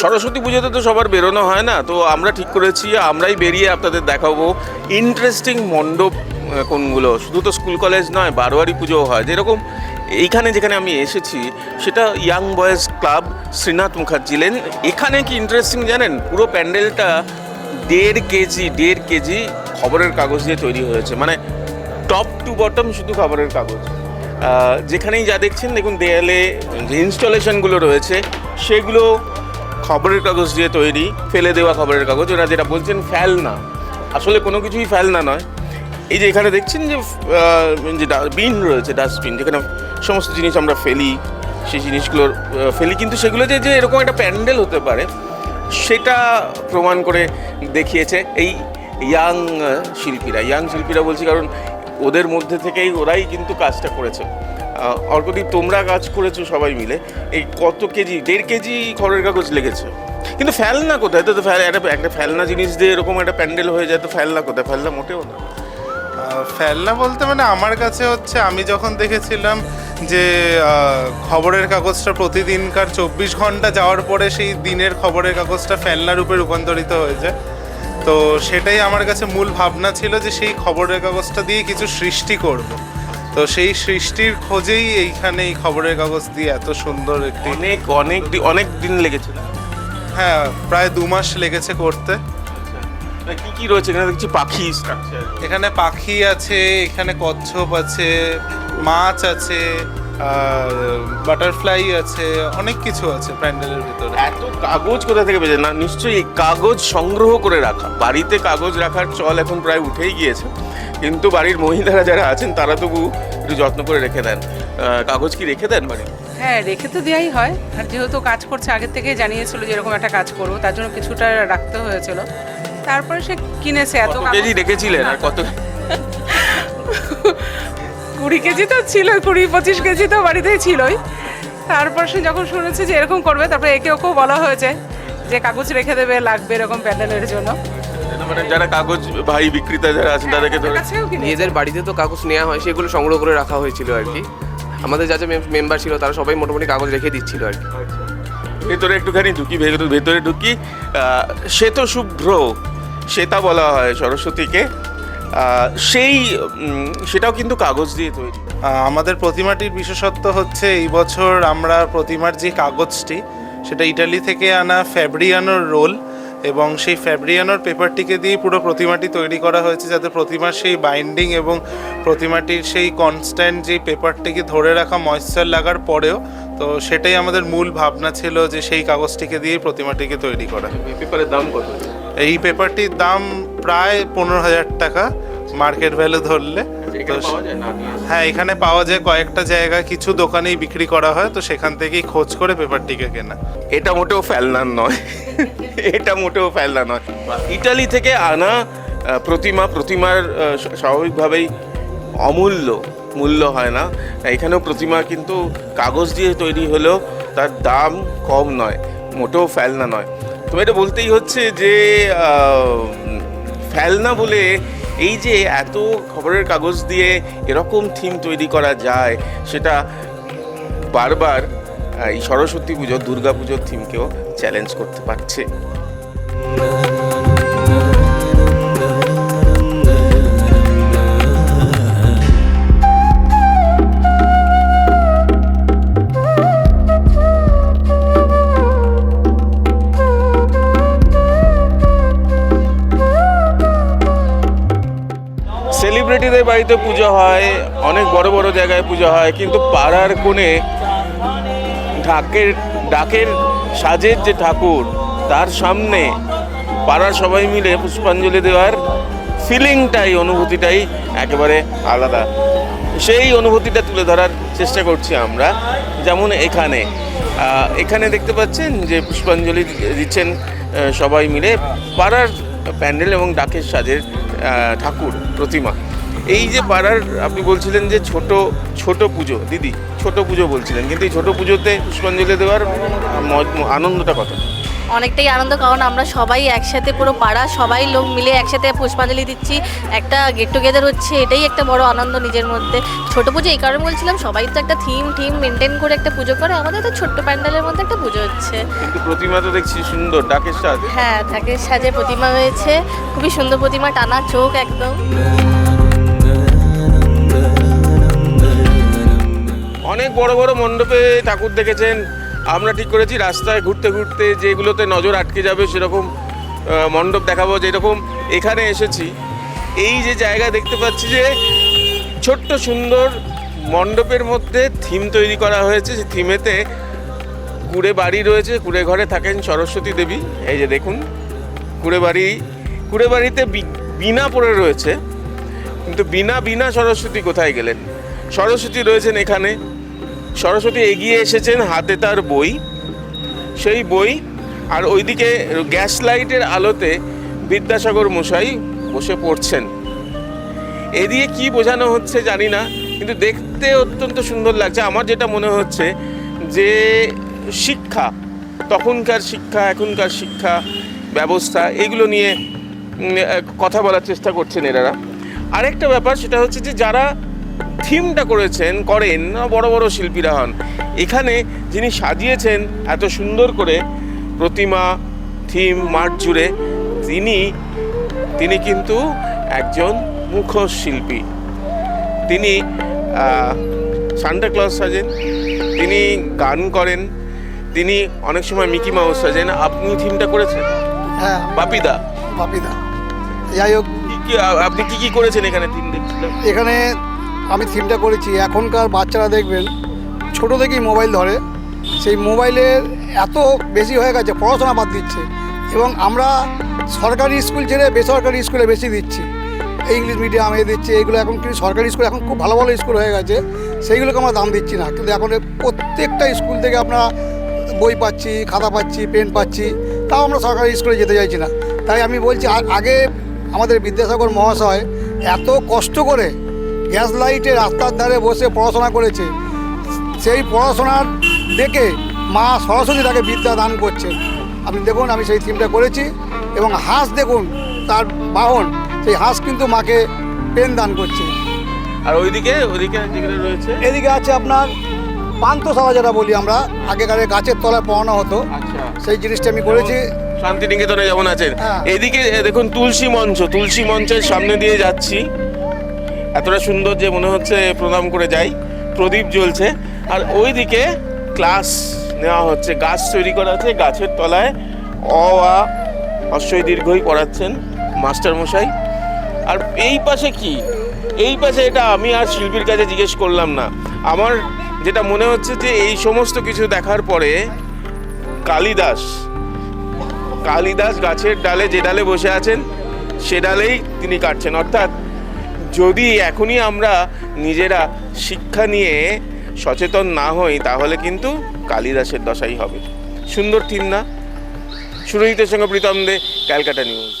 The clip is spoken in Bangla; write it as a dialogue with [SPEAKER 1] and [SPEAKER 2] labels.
[SPEAKER 1] সরস্বতী পুজোতে তো সবার বেরোনো হয় না, তো আমরা ঠিক করেছি, আমরাই বেরিয়ে আপনাদের দেখাবো ইন্টারেস্টিং মণ্ডপ কোনগুলো। শুধু তো স্কুল কলেজ নয়, বারোয়ারি পুজোও হয়। যেরকম এইখানে যেখানে আমি এসেছি, সেটা young boys club Srinath Mukherjee lane. এখানে কি ইন্টারেস্টিং জানেন? পুরো প্যান্ডেলটা দেড় কেজি দেড় কেজি খবরের কাগজ দিয়ে তৈরি হয়েছে। মানে টপ টু বটম শুধু খবরের কাগজ। যেখানেই যা দেখছেন, দেখুন দেয়ালে যে ইনস্টলেশনগুলো রয়েছে। সেগুলো খবরের কাগজ দিয়ে তৈরি ফেলে দেওয়া খবরের কাগজ ওরা যেটা বলছেন ফেলনা আসলে কোনো কিছুই ফেলনা নয়। এই যে এখানে দেখছেন যে যে বিন রয়েছে ডাস্টবিন যেখানে সমস্ত জিনিস আমরা ফেলি সেই জিনিসগুলো আহ, ফেলি কিন্তু সেগুলো যে যে এরকম একটা প্যান্ডেল হতে পারে সেটা প্রমাণ করে দেখিয়েছে এই ইয়াং শিল্পীরা। ইয়াং শিল্পীরা বলছি কারণ ওদের মধ্যে থেকেই ওরাই কিন্তু কাজটা করেছে। অর্কদীপ, তোমরা কাজ করেছ সবাই মিলে। এই কত কেজি, দেড় কেজি খড়ের কাগজ লেগেছে। কিন্তু ফেলনা কোথায়? তো একটা একটা ফেলনা জিনিস দিয়ে এরকম একটা প্যান্ডেল হয়ে যায়, তো ফেলনা কোথায়? ফেলনা মোটেও না।
[SPEAKER 2] ফেলনা বলতে মানে আমার কাছে হচ্ছে, আমি যখন দেখেছিলাম যে খবরের কাগজটা প্রতিদিনকার চব্বিশ ঘণ্টা যাওয়ার পরে সেই দিনের খবরের কাগজটা ফেলনা রূপে রূপান্তরিত হয়েছে তো সেটাই আমার কাছে মূল ভাবনা ছিল যে সেই খবরের কাগজটা দিয়ে কিছু সৃষ্টি করব। তো সেই সৃষ্টির খোঁজেই এইখানে এই খবরের কাগজ দিয়ে এত সুন্দর একটি
[SPEAKER 1] অনেক অনেক অনেক দিন লেগেছে
[SPEAKER 2] হ্যাঁ প্রায় দু মাস লেগেছে করতে।
[SPEAKER 1] তা কি কি রয়েছে? এখানে দেখছি পাখি স্ট্রাকচার
[SPEAKER 2] এখানে পাখি আছে এখানে কচ্ছপ আছে মাছ আছে বাটারফ্লাই আছে অনেক কিছু আছে প্যান্ডেলের ভিতরে।
[SPEAKER 1] এত কাগজ কোথা থেকে বেজে না নিশ্চয়ই কাগজ সংগ্রহ করে রাখা। বাড়িতে কাগজ রাখার চল এখন প্রায় উঠেই গিয়েছে। কিন্তু বাড়ির মহিলারা যারা আছেন তারা তবু একটু যত্ন করে রেখে দেন। কাগজ কি রেখে দেন বাড়ি
[SPEAKER 3] হ্যাঁ রেখে তো দেওয়াই হয়। আর যেহেতু কাজ করছে আগের থেকে জানিয়েছিল যে এরকম একটা কাজ করব তার জন্য কিছুটা রাখতে হয়েছিল। তারপরে সে কিনেছে এত কাগজ-
[SPEAKER 1] কেজি রেখেছিলেন? আর কত
[SPEAKER 3] কুড়ি কেজি তো ছিল কুড়ি পঁচিশ কেজি তো বাড়িতেই ছিলই। তারপর সে যখন শুনেছে যে এরকম করবে তারপরে একে ওকেও বলা হয়েছে যে কাগজ রেখে দেবে লাগবে এরকম প্যান্ডেলের জন্য।
[SPEAKER 1] মানে যারা কাগজ ভাই বিক্রেতা যারা আছেন তাদেরকে
[SPEAKER 3] কাছেও
[SPEAKER 4] নিজেদের বাড়িতে তো কাগজ নেওয়া হয় সেগুলো সংগ্রহ করে রাখা হয়েছিল আর কি। আমাদের যা যা মেম্বার ছিল তারা সবাই মোটামুটি কাগজ রেখে দিচ্ছিল আর কি।
[SPEAKER 1] ভেতরে একটুখানি ঢুকি ভেতরে ভেতরে ঢুকি শ্বেত শুভ্র শ্বেতা বলা হয় সরস্বতীকে। সেই সেটাও কিন্তু কাগজ দিয়ে তৈরি।
[SPEAKER 2] আমাদের প্রতিমাটির বিশেষত্ব হচ্ছে এই বছর আমরা প্রতিমার যে কাগজটি সেটা ইটালি থেকে আনা ফ্যাব্রিয়ানোর রোল এবং সেই ফ্যাব্রিয়ানোর পেপারটিকে দিয়ে পুরো প্রতিমাটি তৈরি করা হয়েছে যাতে প্রতিমার সেই বাইন্ডিং এবং প্রতিমাটির সেই কনস্ট্যান্ট যে পেপারটিকে ধরে রাখা ময়েশ্চার লাগার পরেও তো সেটাই আমাদের মূল ভাবনা ছিল যে সেই কাগজটিকে দিয়ে প্রতিমাটিকে তৈরি করা।
[SPEAKER 1] এই পেপারের দাম কত?
[SPEAKER 2] এই পেপারটির দাম প্রায় পনেরো হাজার টাকা মার্কেট ভ্যালু ধরলে। তো
[SPEAKER 1] এখানে পাওয়া যায় না?
[SPEAKER 2] হ্যাঁ এখানে পাওয়া যায় কয়েকটা জায়গায় কিছু দোকানেই বিক্রি করা হয় তো সেখান থেকেই খোঁজ করে পেপারটিকে কেনা।
[SPEAKER 1] এটা মোটেও ফেলনার নয়। এটা মোটেও ফেলনা নয়। ইটালি থেকে আনা প্রতিমা প্রতিমার স্বাভাবিকভাবেই অমূল্য মূল্য হয় না। এখানেও প্রতিমা কিন্তু কাগজ দিয়ে তৈরি হলেও তার দাম কম নয় মোটেও ফেলনা নয়। তো এটা বলতেই হচ্ছে যে ফেলনা বলে এই যে এত খবরের কাগজ দিয়ে এরকম থিম তৈরি করা যায়, সেটা বারবার এই সরস্বতী পুজো দুর্গা পুজোর থিমকেও চ্যালেঞ্জ করতে পারছে। সেলিব্রিটিদের বাড়িতে পুজো হয়, অনেক বড় বড় জায়গায় পুজো হয়, কিন্তু পাড়ার কোণে ঢাকের, ডাকের সাজের যে ঠাকুর, তার সামনে পাড়ার সবাই মিলে পুষ্পাঞ্জলি দেওয়ার ফিলিংটাই অনুভূতিটাই একেবারে আলাদা। সেই অনুভূতিটা তুলে ধরার চেষ্টা করছি আমরা, যেমন এখানে। এখানে দেখতে পাচ্ছেন যে পুষ্পাঞ্জলি দিচ্ছেন সবাই মিলে পাড়ার প্যান্ডেল এবং ডাকের সাজের ঠাকুর, প্রতিমা। এই যে পাড়ার আপনি বলছিলেন যে ছোট ছোট পুজো দিদি ছোট পুজো বলছিলেন কিন্তু এই ছোট পুজোতে পুষ্পাঞ্জলি দেওয়ার আনন্দটা কত?
[SPEAKER 5] অনেকটাই আনন্দ কারণ আমরা সবাই একসাথে পুরো পাড়া সবাই লোক মিলে একসাথে পুষ্পাঞ্জলি দিচ্ছি। একটা গেট টুগেদার হচ্ছে এটাই একটা বড় আনন্দ নিজের মধ্যে। ছোট পুজো এই কারণে বলছিলাম সবাই তো একটা থিম থিম মেনটেন করে একটা পুজো করে আমাদের তো ছোট্ট প্যান্ডেলের মধ্যে একটা পুজো হচ্ছে।
[SPEAKER 1] কিন্তু প্রতিমা তো দেখছি সুন্দর ডাকের সাজ।
[SPEAKER 5] হ্যাঁ থাকে সাজে প্রতিমা হয়েছে খুবই সুন্দর প্রতিমা টানা চোখ একদম।
[SPEAKER 1] অনেক বড় বড় মণ্ডপে ঠাকুর দেখেছেন। আমরা ঠিক করেছি, রাস্তায় ঘুরতে ঘুরতে যেগুলোতে নজর আটকে যাবে সেরকম মণ্ডপ দেখাবো যেরকম এখানে এসেছি। এই যে জায়গা দেখতে পাচ্ছি যে, ছোট্ট সুন্দর মণ্ডপের মধ্যে থিম তৈরি করা হয়েছে। সেই থিমেতে কুড়ে বাড়ি রয়েছে, কুড়ে ঘরে থাকেন সরস্বতী দেবী। এই যে দেখুন, কুড়ে বাড়ি, কুড়ে বাড়িতে বি- বীণা পড়ে রয়েছে। কিন্তু বিনা বিনা সরস্বতী কোথায় গেলেন? সরস্বতী রয়েছেন এখানে। সরস্বতী এগিয়ে এসেছেন হাতে তার বই। সেই বই, আর ওইদিকে গ্যাস লাইটের আলোতে বিদ্যাসাগর মশাই বসে পড়ছেন। এদিকে কি বোঝানো হচ্ছে জানি না, কিন্তু দেখতে অত্যন্ত সুন্দর লাগছে। আমার যেটা মনে হচ্ছে যে, শিক্ষা, তখনকার শিক্ষা, এখনকার শিক্ষা ব্যবস্থা, এগুলো নিয়ে কথা বলার চেষ্টা করছেন এনারা। আরেকটা ব্যাপার, সেটা হচ্ছে যে যারা থিমটা করেছেন করেন বড় বড় শিল্পীরা হন। এখানে যিনি সাজিয়েছেন এত সুন্দর করে প্রতিমা থিম মাঠ জুড়ে তিনি তিনি কিন্তু একজন মুখোশ শিল্পী। তিনি সান্টা ক্লজ সাজেন তিনি গান করেন তিনি অনেক সময় মিকি মাউস সাজেন। আপনি থিমটা করেছেন?
[SPEAKER 6] হ্যাঁ।
[SPEAKER 1] বাপিদা।
[SPEAKER 6] বাপিদা। যাই হোক।
[SPEAKER 1] কি কি আপনি কি কি করেছেন এখানে থিম দেখছিলাম
[SPEAKER 6] এখানে আমি থিমটা করেছি, এখনকার বাচ্চারা দেখবেন, ছোট থেকেই মোবাইল ধরে, সেই মোবাইলের এত বেশি হয়ে গেছে, পড়াশোনা বাদ দিচ্ছে, এবং আমরা সরকারি স্কুল ছেড়ে বেসরকারি স্কুলে বেশি দিচ্ছি। ইংলিশ মিডিয়াম এ দিচ্ছে, এগুলো এখন কিন্তু সরকারি স্কুল, এখন খুব ভালো ভালো স্কুল হয়ে গেছে, সেইগুলোকে আমরা দাম দিচ্ছি না, কিন্তু এখন প্রত্যেকটা স্কুল থেকে আমরা বই পাচ্ছি, খাতা পাচ্ছি, পেন পাচ্ছি, তাও আমরা সরকারি স্কুলে যেতে চাইছি না। তাই আমি বলছি আগে আমাদের বিদ্যাসাগর মহাশয় এত কষ্ট করে গ্যাস লাইটে রাস্তার ধারে বসে পড়াশোনা করেছে। সেই পড়াশোনার দেখে মা সরস্বতী তাকে বিদ্যা দান করছে। আপনি দেখুন আমি সেই থিমটা করেছি এবং হাঁস দেখুন তার বাহন সেই হাঁস কিন্তু মাকে পেন দান করছে।
[SPEAKER 1] আর ওইদিকে ওইদিকে রয়েছে?
[SPEAKER 6] এদিকে আছে আপনার পান্থশালা যেটা বলি আমরা আগেকারে গাছের তলায় পড়ানো হতো।
[SPEAKER 1] আচ্ছা।
[SPEAKER 6] সেই জিনিসটা আমি করেছি।
[SPEAKER 1] শান্তিনিকেতনে যেমন আছেন।
[SPEAKER 6] হ্যাঁ।
[SPEAKER 1] এদিকে দেখুন তুলসী মঞ্চ তুলসী মঞ্চের সামনে দিয়ে যাচ্ছি। এতটা সুন্দর যে মনে হচ্ছে প্রণাম করে যাই। প্রদীপ জ্বলছে। আর ওইদিকে ক্লাস নেওয়া হচ্ছে। গাছ তৈরি করা আছে। গাছের তলায় অ, আ, অশ্বই দীর্ঘই পড়াচ্ছেন মাস্টার মশাই। আর এই পাশে কি? এই পাশে এটা আমি আর শিল্পীর কাছে জিজ্ঞেস করলাম না। আমার যেটা মনে হচ্ছে যে এই সমস্ত কিছু দেখার পরে কালিদাস কালিদাস গাছের ডালে যে ডালে বসে আছেন, সে ডালেই তিনি কাটছেন। অর্থাৎ যদি এখনই আমরা নিজেরা শিক্ষা নিয়ে সচেতন না হই, তাহলে কিন্তু কালিদাসের দশাই হবে। সুন্দর থিম না? সুরজিতের সঙ্গে প্রীতম দে, ক্যালকাটা নিউজ।